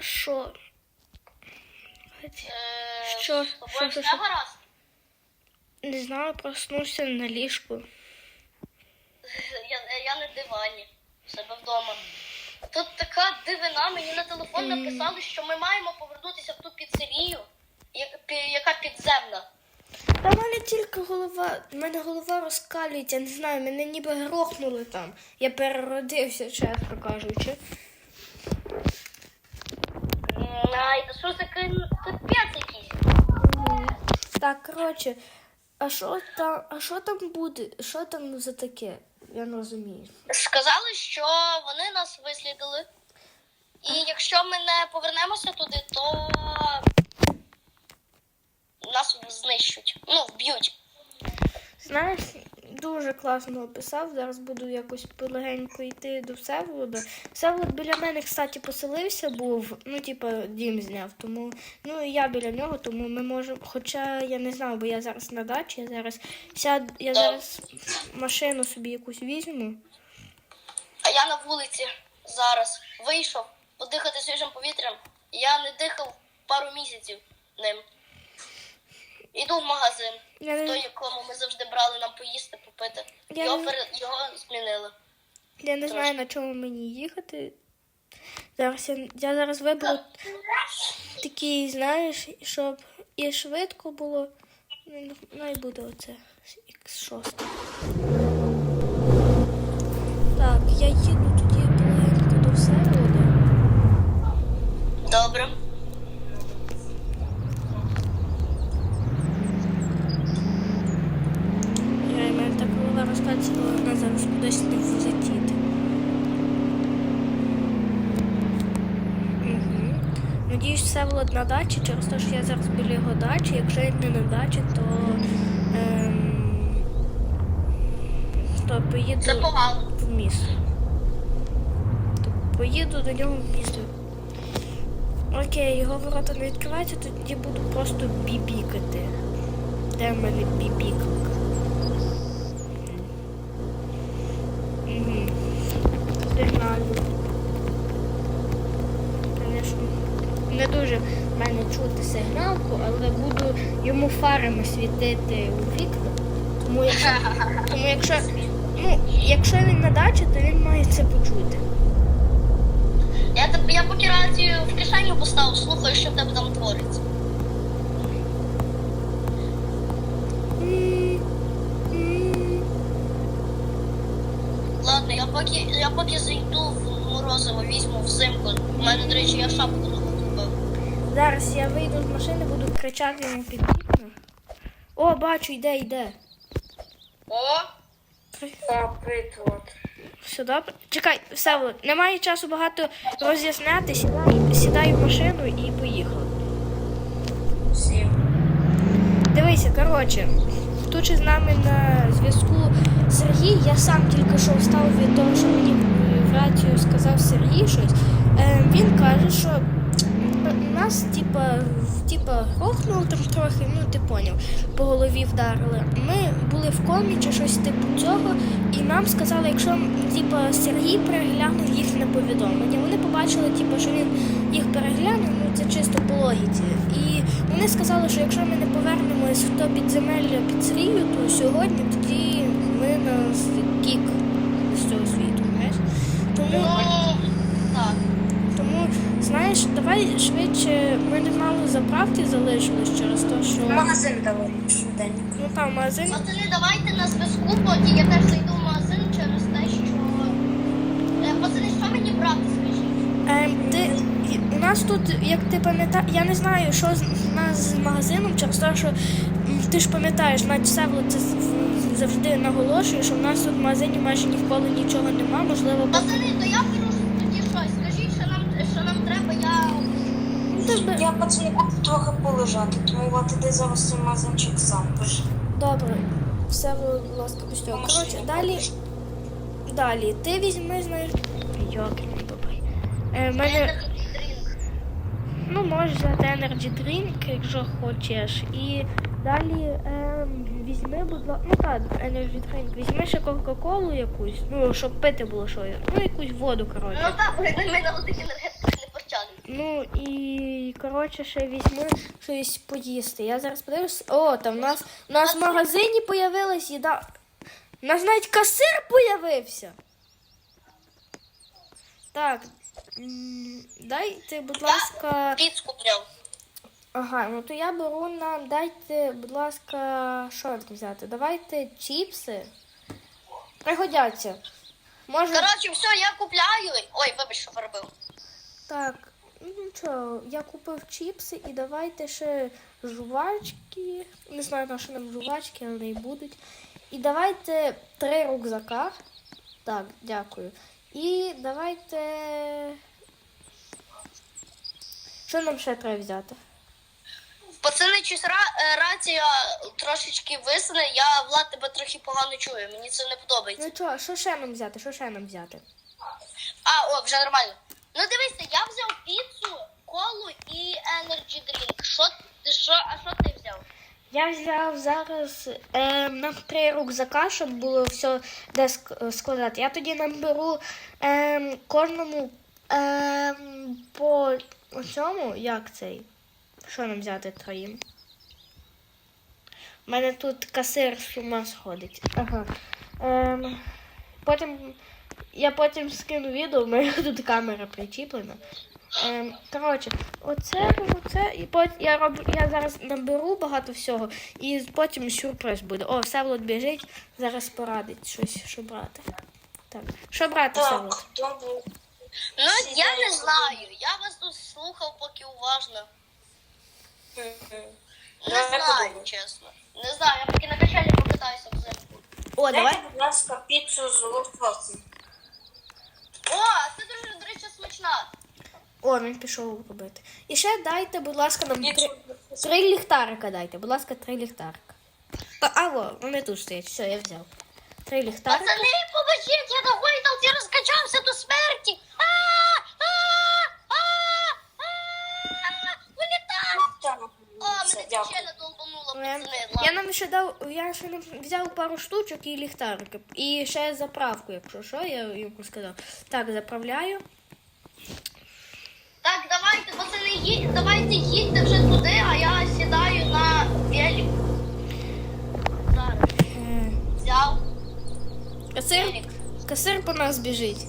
Що? Е, Що? Що, що, що? Не знаю, проснувся на ліжку. Я, я на дивані в себе вдома. Тут така дивина, мені на телефон написали, що ми маємо повернутися в ту піцерію, яка підземна. Та в мене тільки голова, в мене голова розкалюється, не знаю, мене ніби грохнули там. Я переродився, чесно кажучи. Що за капець якийсь? Так, коротше, а що там, а що там буде? Що там за таке? Я не розумію. Сказали, що вони нас вислідили. І якщо ми не повернемося туди, то нас знищуть. Ну, вб'ють. Знаєш, дуже класно описав. Зараз буду якось полегенько йти до Всеволода. Всеволод біля мене, кстати, поселився, був, ну, типа, дім зняв. Тому, ну і я біля нього, тому ми можемо. Хоча я не знаю, бо я зараз на дачі, я зараз сяд, я зараз машину собі якусь візьму. А я на вулиці зараз вийшов подихати свіжим повітрям. Я не дихав пару місяців ним. Іду в магазин, Я не- той, якому ми завжди брали нам поїсти, попити. Я Його, не- пере... його змінили. Я не знаю, на чому мені їхати. Зараз я, я зараз виберу такий, знаєш, щоб і швидко було. Ну, Ну і буде оце X6. Так, я їду тоді полегенько до Всеволода. Добре. Я в мене так голова розкатиться, але вона зараз кудись не влетіти. Угу. Надіюсь, Всеволод на дачі, через те, що я зараз біля його дачі. Якщо він не на дачі, то, ем, то поїду Це погано. в місто. То поїду до нього в місто. Окей, його ворота не відкриваються, тоді буду просто бібікати. Де в мене бібікалка? Угу. Сигналю. Звісно, не дуже в мене чути сигналку, але буду йому фарами світити у вікна. Тому якщо, тому якщо, ну, якщо він на дачі, то він має це почути. Я, я поки рацію в кишеню поставив, слухаю, що в тебе там твориться. Ладно, я поки, я поки зайду в морозиво, візьму взимку. У мене, до речі, я шапку. Зараз я вийду з машини, буду кричати йому під вікна. О, бачу, йде, йде. О! Все добре. Чекай, все, немає часу багато роз'ясняти. Сідай, сідай в машину і поїхали. Всім. Дивися, коротше, тут же з нами на зв'язку Сергій. Я сам тільки що встав від того, що мені в рацію сказав Сергій щось. Е, він каже, що нас, типа, типа, грохнуло там трохи, ну ти поняв, по голові вдарили. Ми були в комі чи щось типу цього, і нам сказали, якщо типа, Сергій переглянув їхнє повідомлення, вони побачили, типа, що він їх переглянув, ну це чисто по логіці. І вони сказали, що якщо ми не повернемось в то підземелля піцерію, то сьогодні тоді ми на кік з цього світу. Тому, знаєш, давай швидше ми не мало заправки залишилось через те, що Магазин давай швиденько. ну там магазин. Пацани, давайте на зв'язку, поки я теж зайду в магазин через те, що. Е, Пацани, що мені брати, скажіть? Ем, ти, у нас тут, як ти пам'ятаєш, я не знаю, що з нас з магазином, через те, що ти ж пам'ятаєш, навіть Севло це завжди наголошує, що в нас тут в магазині майже ніколи нічого нема, можливо, Пацани, то я беру тоді щось. Скажіть, що нам, що нам треба, я. Ну, ти би- Я пацани буду трохи полежати, тому я туди зараз цей магазинчик сам пишу. Добре, все, будь ласка, пустяк. Коротше, далі, далі, ти візьми, знаєш. Йокер, добре. Е, в мене, ну, можеш взяти Energy Drink, якщо хочеш. І далі ем, візьми, будь ласка, ну так, Energy Drink, візьми ще Кока-Колу якусь, ну, щоб пити було що. Ну, якусь воду, коротше. Ну так, ми, на почали. Ну і коротше ще візьми щось поїсти. Я зараз подивлюсь. О, там в нас у нас в магазині появилась їда. У нас навіть касир появився. Так. Дайте, будь ласка. Піц купляв. Ага, ну то я беру нам. Дайте, будь ласка, що взяти? Давайте чіпси. Пригодяться. Може. Коротше, все, я купляю. Ой, вибач, що перебив. Так, ну нічого, я купив чіпси і давайте ще жувачки. Не знаю, на що нам жувачки, але і будуть. І давайте три рюкзака. Так, дякую. І давайте. Що нам ще треба взяти? Пацани, ра, е, рація трошечки висне, я Влад тебе трохи погано чую, мені це не подобається. Ну чого, що ще нам взяти? Що ще нам взяти? А, о, вже нормально. Ну дивися, я взяв піцу, колу і енерджі дрінк. Що, що, а що ти взяв? Я взяв зараз е, нам три рюкзака, щоб було все де ск- складати. Я тоді наберу е, кожному е, по цьому, як цей. Що нам взяти троїм? У мене тут касир з ума сходить. Ага. Ем, потім я потім скину відео, у мене тут камера причіплена. Ем, коротше, оце, оце, і потім я роблю, я зараз наберу багато всього, і потім сюрприз буде. О, Всеволод біжить, зараз порадить щось, що брати. Так, що брати, Так? Ну, я не знаю. Я вас тут слухав поки уважно. Не знаю, чесно. Не знаю, я поки на качелі покатаюся взимку. О, давай. Дайте, будь ласка, піцу з лососем. О, це дуже, до речі, смачна. О, він пішов робити. І ще дайте, будь ласка, нам три, три ліхтарика дайте. Будь ласка, три ліхтарика. А, а во, вони тут стоять. Все, я взяв. Три ліхтарика. Пацани, поможіть, я на гойдалці розкачався до смерті. А, О, це, мене дякую. качеля долбанула, Ем, пацани. Я Ладно. нам ще дав, я ще нам взяв пару штучок і ліхтарики. І ще заправку, якщо що, я йому сказав. Так, заправляю. Так, давайте, пацани, їдь, давайте їдьте вже туди, а я сідаю на велик. Зараз. Е, Взяв. Касир, Велик. касир по нас біжить.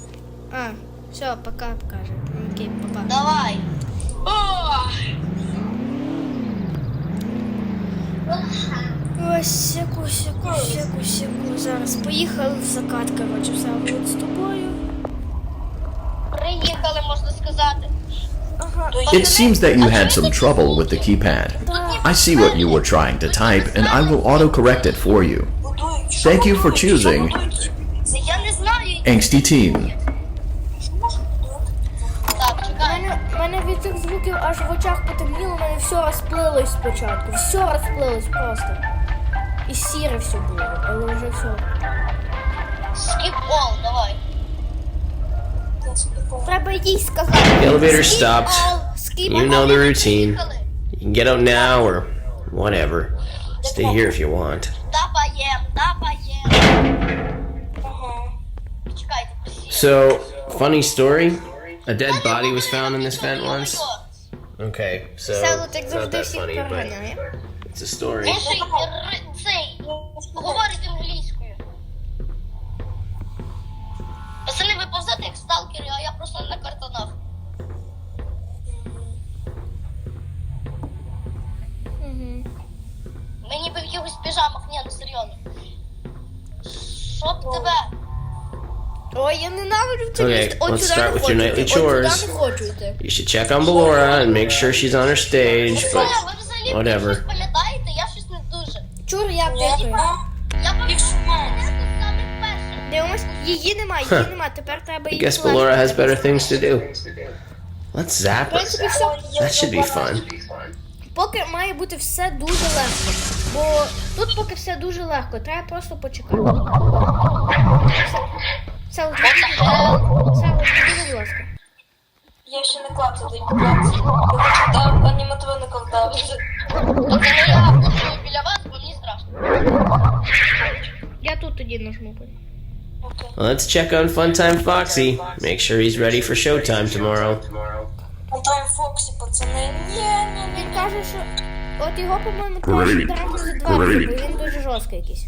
А, все, пока, покаже. Окей, папа. Давай. О! Ось сяку, сяку, сяку, сяку. Зараз поїхали в закат, коротше, все буде з тобою. Приїхали, можна сказати. Ага. It seems that you had some trouble with the keypad. I see what you were trying to type, and I will autocorrect it for you. Будують. Що Thank you for будують? Що choosing. будують? Це я не знаю. Angsty Teen. Мене, у мене від цих звуків аж в очах потемніло, у мене все розплилось спочатку. Все розплилось просто. І сіре все було, але вже все. Скіп ол, давай. Я собі помню. Треба їй сказати. The elevator Skip stopped. all, skip You all. know the routine. Приїхали. You can get out now or whatever. Stay here if you want. Дапаєм, дапаєм. Ага. Чекайте, посі. So, funny story. A dead body was found in this vent once. Okay, so Село, так it's not завжди that всіх funny, but переганяє. it's a story. Він ще й р- цей говорить англійською. Пацани, ви повзете як сталкери, а я просто на картонах. Угу. Мені би в якихось піжамах, ні, ну серйозно. Щоб тебе. Ой, я ненавиджу це Okay, місце. От let's сюди start не with your хочу nightly йти. От сюди chores. не хочу йти. You should check on Ballora and make sure she's on her stage, but ви whatever. щось пам'ятаєте? Я щось не дуже. Чур, Ні, дякую. Я пам'ятаю, я. Дивимось, її нема, її нема. Тепер треба I її guess флешку Ballora has better things to do. Let's zap her. That should be fun. Поки має бути все дуже легко. Бо тут поки все дуже легко, треба просто почекати. Все, от відійди, все, от відійди, будь ласка. Я ще не клав туди будувати. Я хочу дав аніматроником давити. Пацани, я буду біля вас, бо мені страшно. Я тут тоді нажму. Окей. Let's check on Funtime Foxy. Make sure he's ready for showtime tomorrow. Фонтайн Фоксі, пацани. Ні, ні, ні. Він каже, що от його, по-моєму, краще директор за два, бо він дуже жорсткий якийсь.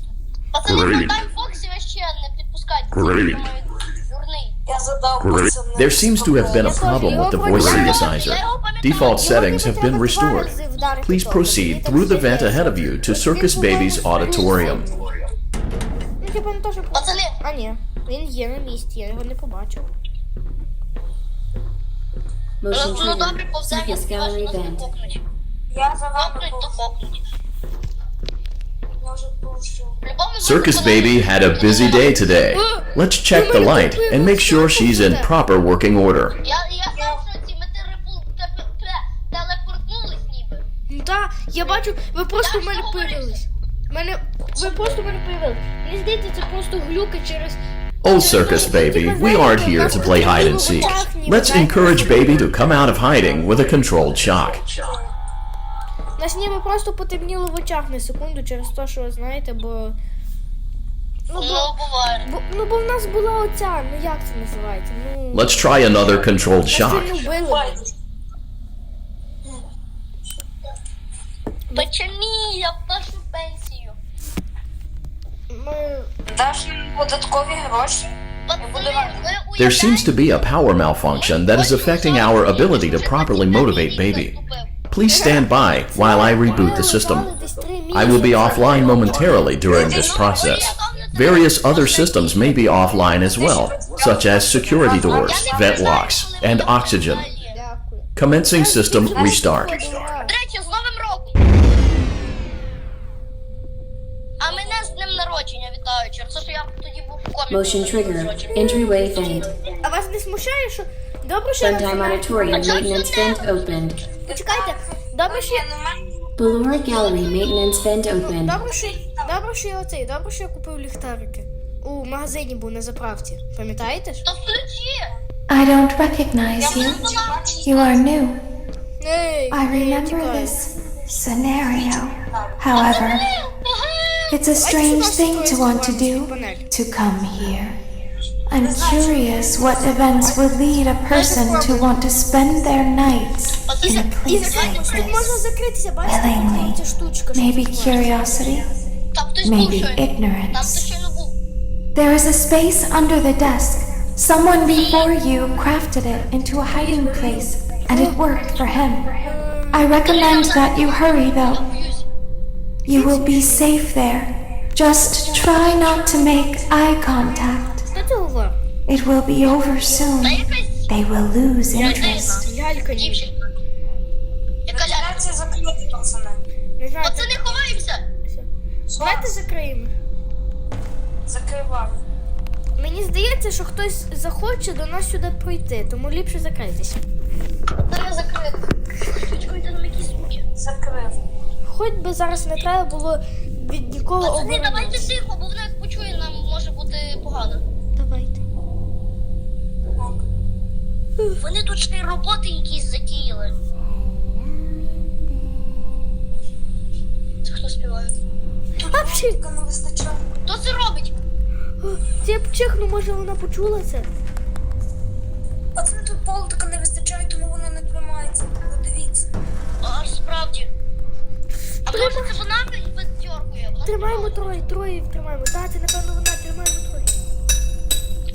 Пацани, на Тайм Фоксі ви ще не підпускайте. Це думаю, дурний. Я задав пацани. There seems to have been a problem with the voice synthesizer. Default settings have been restored. Please proceed through the vent ahead of you to Circus Baby's auditorium. Ну, типа не то, що... Пацани, А, ні, він є на місці, я його не побачив. ну, Motion ну добре, trigger. повземо, я Circus сподіваюся, gallery нас не vent. кокнуть. Я за вами Circus випадку, Baby had a busy day today. Let's check the light and make sure she's in proper working order. Я, я сам в шоці, ми телепу- тепе- пе- телепортнулись ніби. Ну так, я бачу, ви просто в мене появились. Мене... Ви просто в мене появились. Мені здається, це просто глюки через... Oh, Circus Baby, we aren't here to play hide and seek. Let's encourage Baby to come out of hiding with a controlled shock. Нас ніби просто потемніло в очах на секунду через те, що, знаєте, бо... Ну, Ну, бо... буває. Бо, ну, бо в нас була оця, ну як це називається? Ну, Let's try another controlled нас shock. сильно вбили. Почему я в нашу пенсію? Ми... Даш нам додаткові гроші? Пацани, ви There seems to уявляєте? be a power malfunction that is affecting our ability to properly motivate Baby. Please stand by while I reboot the system. I will be offline momentarily during this process. Various other systems may be offline as well, such as security doors, vent locks, and oxygen. Дякую. Commencing system restart. До речі, з Новим роком! А мене з днем народження вітаю, через те, що я тоді був в комі. Motion trigger. Entryway vent. А вас не смущає, що... Добре, що... Funtime auditorium maintenance vent opened. Почекайте, добре, що... Я не маю. Ballora gallery maintenance vent opened. Добре, що... Добре, що я оцей, добре, що я купив ліхтарики. У магазині був на заправці. Пам'ятаєте ж? То включи! I don't recognize you. You are new. Ей, I remember this scenario. However, it's a strange thing to want to do to come here. I'm curious what events would lead a person to want to spend their nights in a place like this, willingly. Maybe curiosity, maybe ignorance. There is a space under the desk. Someone before you crafted it into a hiding place, and it worked for him. I recommend that you hurry, though. You will be safe there. Just try not to make eye contact. It will be over soon. They will lose interest. Лялька ні. Яка ляля? Вентиляція пацани. Не знаю. Пацани, ховаємося! Давайте закриємо. Закриваю. Мені здається, що хтось захоче до нас сюди пройти, тому ліпше закритися. Там якісь звуки. Закрив. Хоч би зараз не треба було від нікого Пацани, давайте тихо, бо вона як почує, нам може бути погано. Давайте. Ок. Вони тут ще й роботи якісь затіяли. Це хто співає? А, пші! Не вистачає. Хто це робить? Це я чихну, може вона почула це? Пацани, тут полтика не вистачає, тому воно не тримається. Подивіться. А справді. А може це вона видьоркує? Вона Тримаємо співала. троє, троє тримаємо. Так, це напевно вона, тримаємо троє.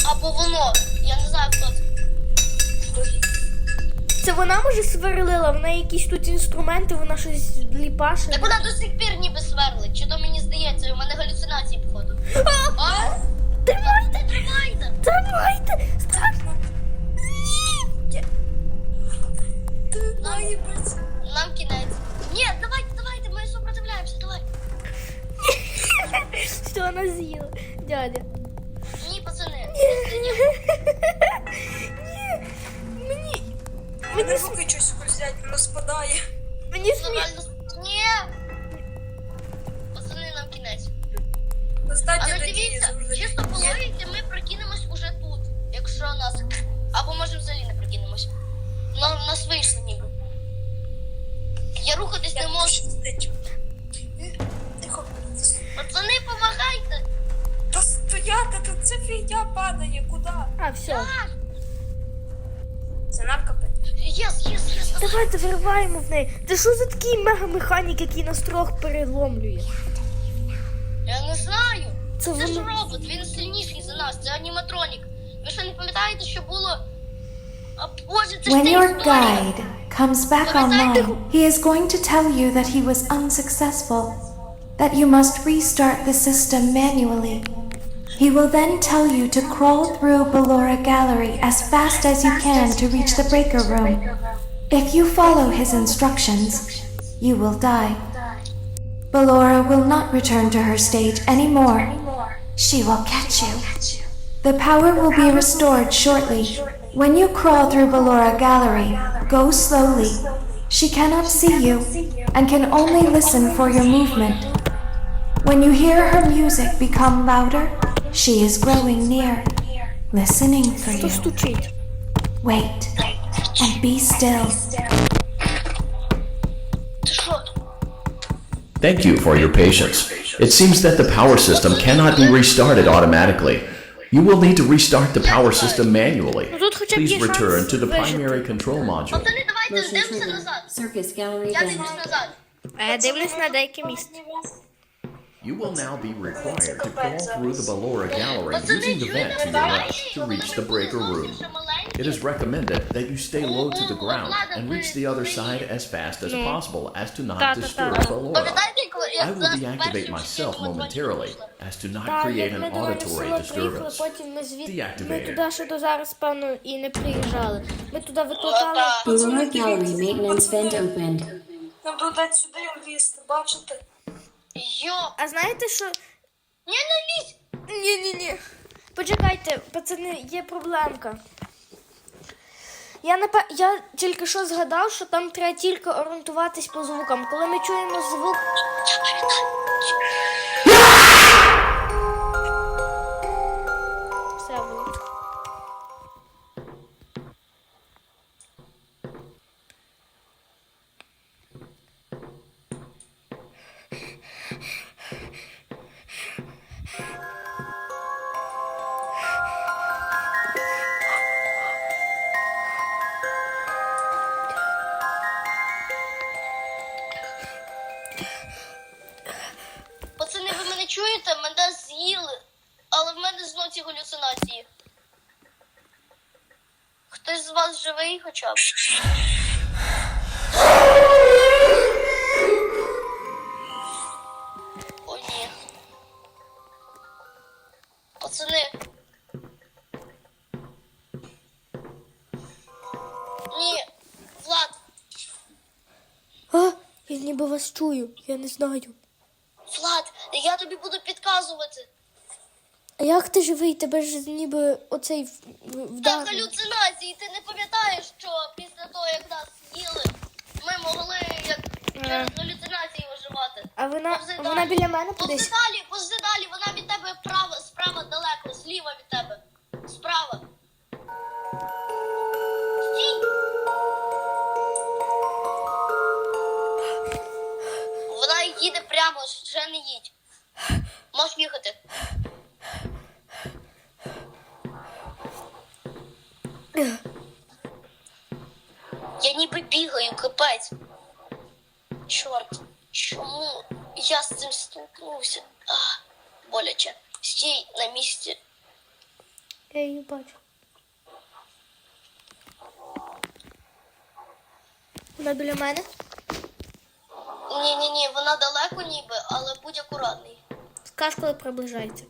Або воно. Я не знаю хто це. Це вона може сверлила, в неї якісь тут інструменти, вона щось ліпаше. Так вона до сих пір ніби сверлить. Чи то мені здається, у мене галюцинації походу. А? Тримайте! Тримайте! Тримайте! Страшно! Пацани. Нам кінець. Ні, давайте, давайте, ми супротивляємося, давай. Що вона з'їла? Дядя. Ні, пацани. Ні. Мені. Руки щось скользять, воно спадає. Мені смішно. Ні! Пацани, нам кінець. Достатньо Але надії дивіться, завжди. чисто по логіці ми прокинемось уже тут, якщо нас. Або може взагалі не прокинемось. На, нас вийшло ніби. Я рухатись не Я можу. щастить. Тихо. Пацани, помагайте! Та стояти, тут ця фігня падає, куди? А, все. Так! Давайте вириваємо в неї. Ти що за такий мегамеханік, який нас трьох переломлює? Я не знаю. Це Це ж воно. робот, він сильніший за нас, це аніматронік. Ви що не пам'ятаєте, що було. А боже, це ж When ця your історія. guide comes back online, he is going to tell you that he was unsuccessful, that you must restart the system manually. He will then tell you to crawl through Ballora Gallery as fast as you can to reach the breaker room. If you follow his instructions, you will die. Belora will not return to her state anymore. She will catch you. The power will be restored shortly. When you crawl through Belora Gallery, go slowly. She cannot see you and can only listen for your movement. When you hear her music become louder, she is growing near, listening for you. Wait and be still. Ти що? Thank you for your patience. It seems that the power system cannot be restarted automatically. You will need to restart the power system manually. Ну, тут хоча б Please є шанс return to the вижити. primary control module. Пацани, давайте Motion здемося trigger. назад. Circus gallery Я vent. дивлюсь назад. А я дивлюсь на деяке місце. You will now be required to crawl through the Ballora Gallery using the vent to your left to reach the breaker room. It is recommended that you stay low to the ground and reach the other side as fast as possible as to not Ta-ta-ta. disturb Ballora. Пам'ятаєте, коли I я will зараз deactivate перший myself включив momentarily телефон? as to not Так, create як ми an до мене в auditory село приїхали, disturbance. потім ми звідти ми Deactivated. туди ще до зараз, певно, і не приїжджали. Ми туди викликали. Ballora gallery maintenance vent opened. Нам додать сюди влізти, бачите? Йо. А знаєте що? Ні, не лізь. Ні, ні, ні. Почекайте, пацани, є проблемка. Я напе... я тільки що згадав, що там треба тільки орієнтуватись по звукам. Коли ми чуємо звук. Пацани, ви мене чуєте? Мене з'їли. Але в мене знов ці галюцинації. Хтось з вас живий хоча б? Вас чую, я не знаю. Влад, я тобі буду підказувати. А як ти живий? Тебе ж ніби оцей в- в- Та галюцинації, ти не пам'ятаєш, що після того, як нас їли, ми могли як через галюцинації виживати. А вона, Повзи вона далі. біля мене Повзи кудись? далі, повзи далі, вона від тебе права, справа далеко, зліва від тебе. Справа. Стій! Прямо, ще не їдь. Можеш їхати. Я ніби бігаю, капець. Чорт, чому я з цим столкнувся? А, боляче. Стій на місці. Я її бачу. Вона біля мене? Ні, ні, ні, вона далеко ніби, але будь акуратний. Скаж, коли приближається.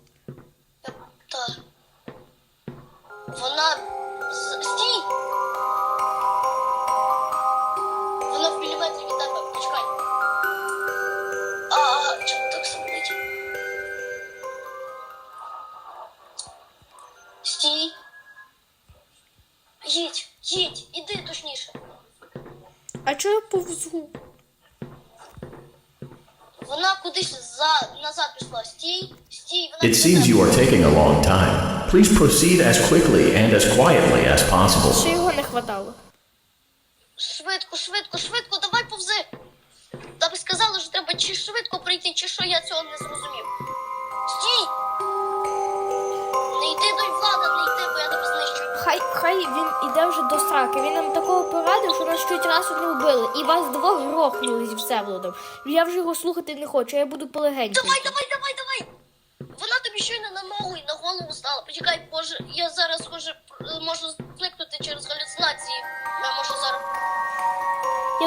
Та. Вона. з- Стій! Вона в міліметрі від тебе. Почекай. А, чому так самолить? Стій. Їдь, їдь, іди точніше. А чого я повзу? Вона кудись за назад пішла. Стій, стій, It seems you are taking a long time. Please proceed as quickly and as quietly as possible. Ще його не хватало. Швидко, швидко, швидко, давай повзи. Та би сказали, що треба чи швидко прийти, чи що я цього не зрозумів. Стій! Не йди до влада, не йди, бо я тебе знищу. Хай, хай він іде вже до сраки. Він нам такого порадив, що нас чуть разу не вбили. І вас двох грохнули зі Всеволодом. Я вже його слухати не хочу, я буду давай, давай, давай.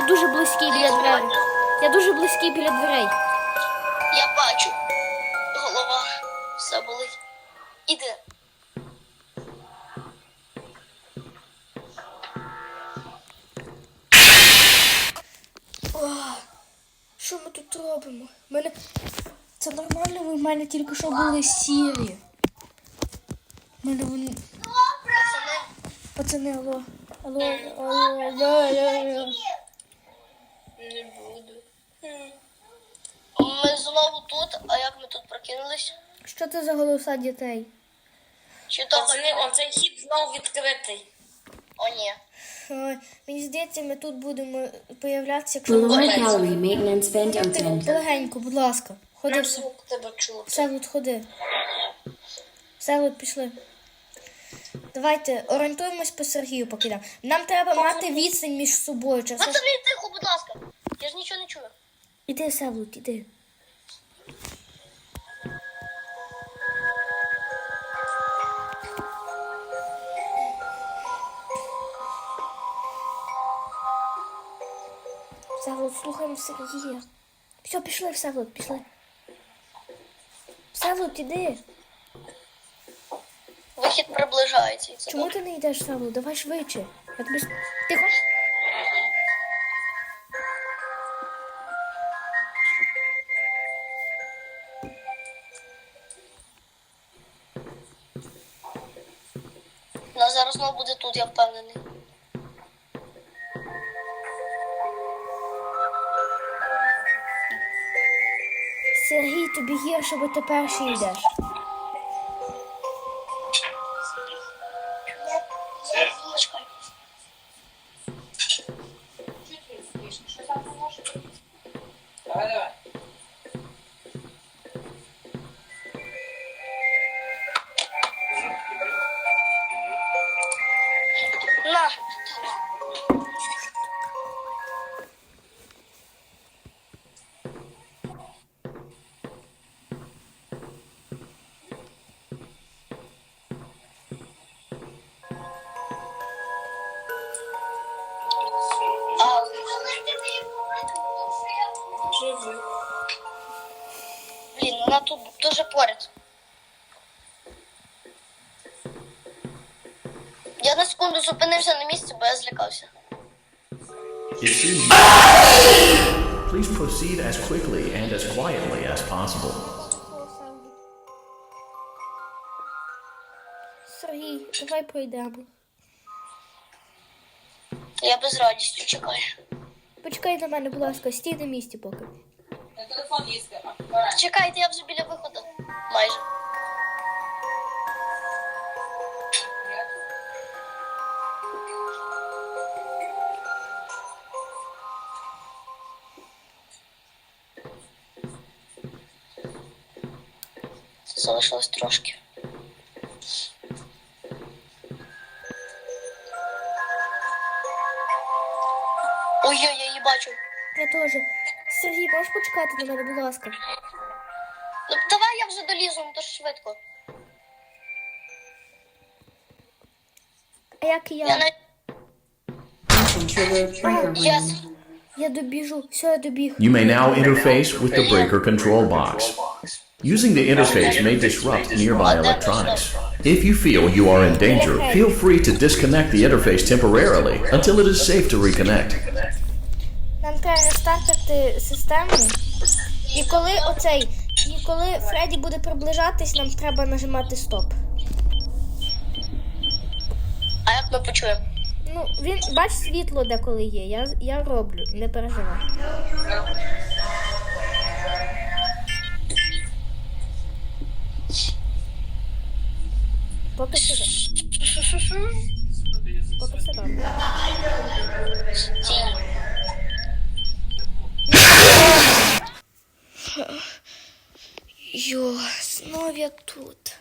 Дуже близький біля дверей. Я дуже близький біля дверей. Я бачу. Голова. Все болить. Іди. Що ми тут робимо? Мене... Це нормально, ви в мене тільки що були сірі. Мене вони. Пацани. Алло, алло, алло, алло, алло. Не буду. Ми знову тут, а як ми тут прокинулись? Що це за голоса дітей? Чи то Пацани, оцей хід знову відкритий. О, ні. Ой, мені здається, ми тут будемо появлятися, якщо Floor gallery maintenance vent opened. полегенько, будь ласка. Ходи, все. Звук тебе чути. Всеволод, ходи. Всеволод, пішли. Давайте орієнтуємось по Сергію поки йдемо. Нам треба мати відстань між собою. Чи все ж- Пацани, тихо, будь ласка. Я ж нічого не чую. Іди, Всеволод, іди. Всеволод, слухаємо Сергія. Все, пішли, Всеволод, пішли. Всеволод, іди. Вихід приближається. Чому ти не йдеш, Саву? Давай швидше. Я тобі... с- Тихо. Знову буде тут, я впевнений. Сергій, тобі гірше, бо ти перший йдеш. Місці, бо я злякався. Please proceed as quickly and as quietly as possible. Сергій, давай пройдемо. Я без радістю чекаю. Почекай на мене, будь ласка, стій на місці поки. Телефон їсти. Чекайте, я вже біля виходу. Майже. Залишилось трошки. Ой-ой, я її бачу. Я теж. Сергій, можеш почекати на мене, будь ласка? Ну, давай я вже долізу, ну то ж швидко. А як Я я? на... Yes. Я добіжу. Все, я добіг. You may now interface with the breaker control box. Using the interface may disrupt nearby electronics. If you feel you are in danger, feel free to disconnect the interface temporarily until it is safe to reconnect. Нам треба рестартити систему. І коли оцей, і коли Фредді буде приближатись, нам треба нажимати стоп. А як ми почуємо? Ну, він, бач, світло деколи є. Я, я роблю, не переживай. Поки сюди. Поки сюди. Йо, знов я тут.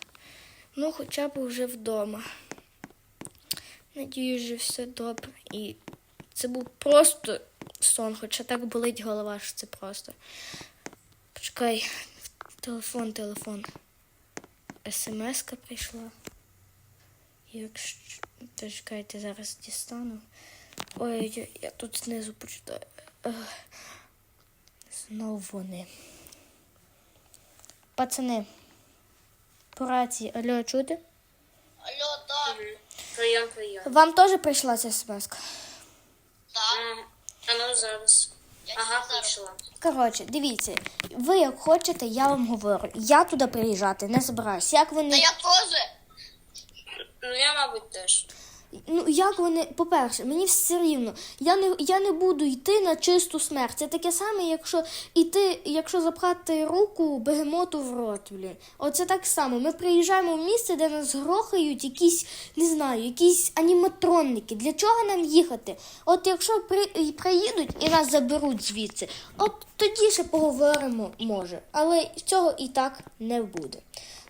Ну, хоча б вже вдома. Надіюсь, що все добре. І це був просто сон, хоча так болить голова, що це просто. Почекай, телефон, телефон. СМС-ка прийшла. Якщо. Та чекайте, зараз дістану. Ой, я, я тут знизу почитаю. Знову вони. Пацани. По рації. Алло, чути? Алло, так, Прийом, прийом. Вам теж прийшла ця смс? так. А ну зараз. Ага, прийшла. Коротше, дивіться, ви як хочете, я вам говорю. Я туди приїжджати не збираюсь. Як Та я теж. Ну я, мабуть, теж. Ну, як вони, по-перше, мені все рівно. Я не, я не буду йти на чисту смерть. Це таке саме, якщо йти, якщо запхати руку бегемоту в рот. Блін. Оце так само. Ми приїжджаємо в місце, де нас грохають якісь, не знаю, якісь аніматронники. Для чого нам їхати? От якщо при, приїдуть і нас заберуть звідси, от тоді ще поговоримо, може. Але цього і так не буде.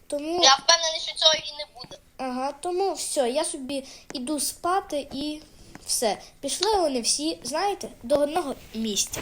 Тому. Я впевнений, що цього і не буде. Ага, тому все, я собі іду спати і все. Пішли вони всі, знаєте, до одного місця.